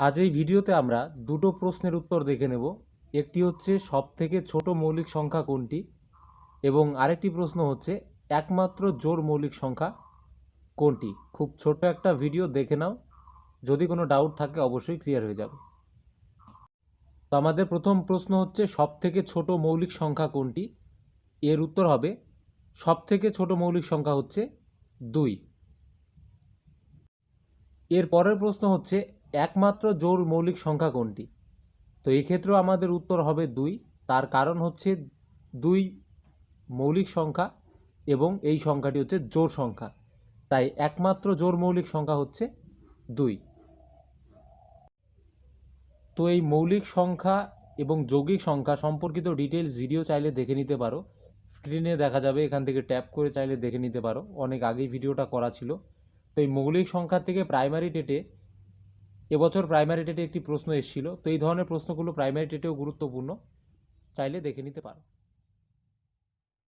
আজ এই ভিডিওতে আমরা দুটো প্রশ্নের উত্তর দেখে নেব। একটি হচ্ছে সব থেকে ছোট মৌলিক সংখ্যা কোনটি? এবং আরেকটি প্রশ্ন হচ্ছে, একমাত্র জোড় মৌলিক সংখ্যা কোনটি? খুব ছোট একটা ভিডিও, দেখে নাও। যদি কোনো ডাউট থাকে, অবশ্যই ক্লিয়ার হয়ে যাবে। তো আমাদের প্রথম প্রশ্ন হচ্ছে সব থেকে ছোট মৌলিক সংখ্যা কোনটি? এর উত্তর হবে সব থেকে ছোট মৌলিক সংখ্যা হচ্ছে দুই। এর পরের প্রশ্ন হচ্ছে একমাত্র জোর মৌলিক সংখ্যা কোনটি? তো এক্ষেত্রেও আমাদের উত্তর হবে দুই। তার কারণ হচ্ছে দুই মৌলিক সংখ্যা এবং এই সংখ্যাটি হচ্ছে জোর সংখ্যা। তাই একমাত্র জোর মৌলিক সংখ্যা হচ্ছে দুই। তো এই মৌলিক সংখ্যা এবং যৌগিক সংখ্যা সম্পর্কিত ডিটেলস ভিডিও চাইলে দেখে নিতে পারো। স্ক্রিনে দেখা যাবে, এখান থেকে ট্যাপ করে চাইলে দেখে নিতে পারো। অনেক আগেই ভিডিওটা করা ছিল। তো এই মৌলিক সংখ্যা থেকে প্রাইমারি টেটে এবছর প্রাইমারি টেটে একটি প্রশ্ন এসেছিল, তো এই ধরনের প্রশ্নগুলো প্রাইমারি টেটেও গুরুত্বপূর্ণ, চাইলে দেখে নিতে পারো।